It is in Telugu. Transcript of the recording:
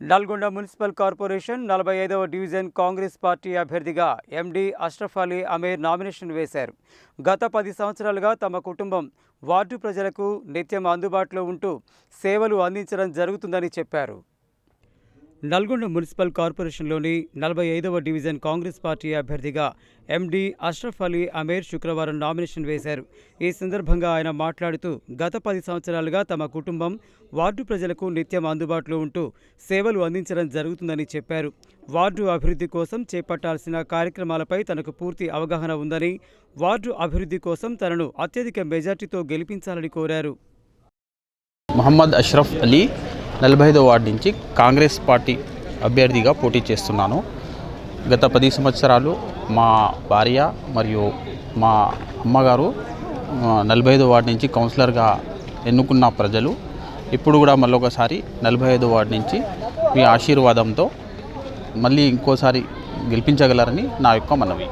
నల్గొండ మున్సిపల్ కార్పొరేషన్ నలభై ఐదవ డివిజన్ కాంగ్రెస్ పార్టీ అభ్యర్థిగా ఎండి అష్రఫ్ అలీ అమీర్ నామినేషన్ వేశారు. గత పది సంవత్సరాలుగా తమ కుటుంబం వార్డు ప్రజలకు నిత్యం అందుబాటులో ఉంటూ సేవలు అందించడం జరుగుతుందని చెప్పారు. నల్గొండ మున్సిపల్ కార్పొరేషన్లోని నలభై ఐదవ డివిజన్ కాంగ్రెస్ పార్టీ అభ్యర్థిగా ఎండీ అష్రఫ్ అలీ అమీర్ శుక్రవారం నామినేషన్ వేశారు. ఈ సందర్భంగా ఆయన మాట్లాడుతూ గత పది సంవత్సరాలుగా తమ కుటుంబం వార్డు ప్రజలకు నిత్యం అందుబాటులో ఉంటూ సేవలు అందించడం జరుగుతుందని చెప్పారు. వార్డు అభివృద్ధి కోసం చేపట్టాల్సిన కార్యక్రమాలపై తనకు పూర్తి అవగాహన ఉందని వార్డు అభివృద్ధి కోసం తనను అత్యధిక మెజార్టీతో గెలిపించాలని కోరారు. మహమ్మద్ అష్రఫ్ అలీ నలభై ఐదో వార్డు నుంచి కాంగ్రెస్ పార్టీ అభ్యర్థిగా పోటీ చేస్తున్నాను. గత పది సంవత్సరాలు మా భార్య మరియు మా అమ్మగారు నలభై ఐదో వార్డు నుంచి కౌన్సిలర్గా ఎన్నుకున్న ప్రజలు ఇప్పుడు కూడా మళ్ళొకసారి నలభై ఐదో వార్డు నుంచి మీ ఆశీర్వాదంతో మళ్ళీ ఇంకోసారి గెలిపించగలరని నా యొక్క మనవి.